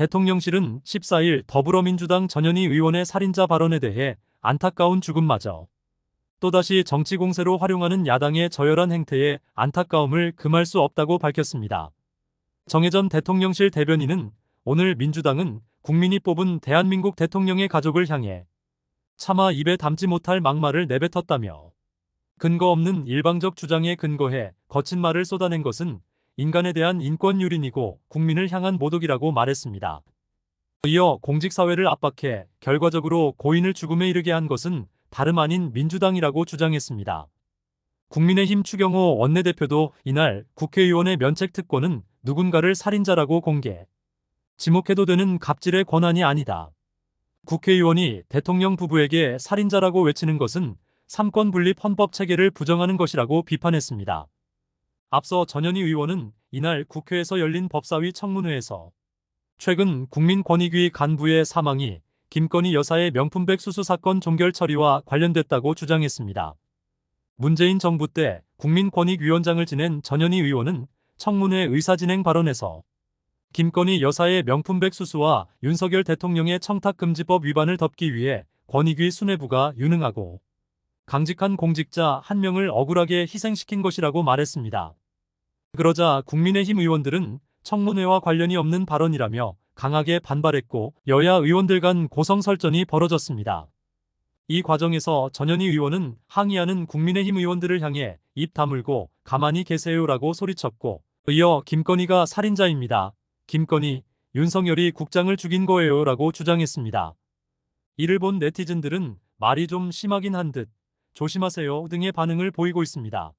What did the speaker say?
대통령실은 14일 더불어민주당 전현희 의원의 살인자 발언에 대해 안타까운 죽음마저 또다시 정치 공세로 활용하는 야당의 저열한 행태에 안타까움을 금할 수 없다고 밝혔습니다. 정혜전 대통령실 대변인은 오늘 민주당은 국민이 뽑은 대한민국 대통령의 가족을 향해 차마 입에 담지 못할 막말을 내뱉었다며 근거 없는 일방적 주장에 근거해 거친 말을 쏟아낸 것은 인간에 대한 인권 유린이고 국민을 향한 모독이라고 말했습니다. 이어 공직사회를 압박해 결과적으로 고인을 죽음에 이르게 한 것은 다름 아닌 민주당이라고 주장했습니다. 국민의힘 추경호 원내대표도 이날 국회의원의 면책 특권은 누군가를 살인자라고 공개. 지목해도 되는 갑질의 권한이 아니다. 국회의원이 대통령 부부에게 살인자라고 외치는 것은 삼권 분립 헌법 체계를 부정하는 것이라고 비판했습니다. 앞서 전현희 의원은 이날 국회에서 열린 법사위 청문회에서 최근 국민권익위 간부의 사망이 김건희 여사의 명품백 수수 사건 종결 처리와 관련됐다고 주장했습니다. 문재인 정부 때 국민권익위원장을 지낸 전현희 의원은 청문회 의사진행 발언에서 김건희 여사의 명품백 수수와 윤석열 대통령의 청탁금지법 위반을 덮기 위해 권익위 수뇌부가 유능하고 강직한 공직자 한 명을 억울하게 희생시킨 것이라고 말했습니다. 그러자 국민의힘 의원들은 청문회와 관련이 없는 발언이라며 강하게 반발했고 여야 의원들 간 고성 설전이 벌어졌습니다. 이 과정에서 전현희 의원은 항의하는 국민의힘 의원들을 향해 입 다물고 가만히 계세요라고 소리쳤고 이어 김건희가 살인자입니다. 김건희, 윤석열이 국장을 죽인 거예요라고 주장했습니다. 이를 본 네티즌들은 말이 좀 심하긴 한 듯 조심하세요 등의 반응을 보이고 있습니다.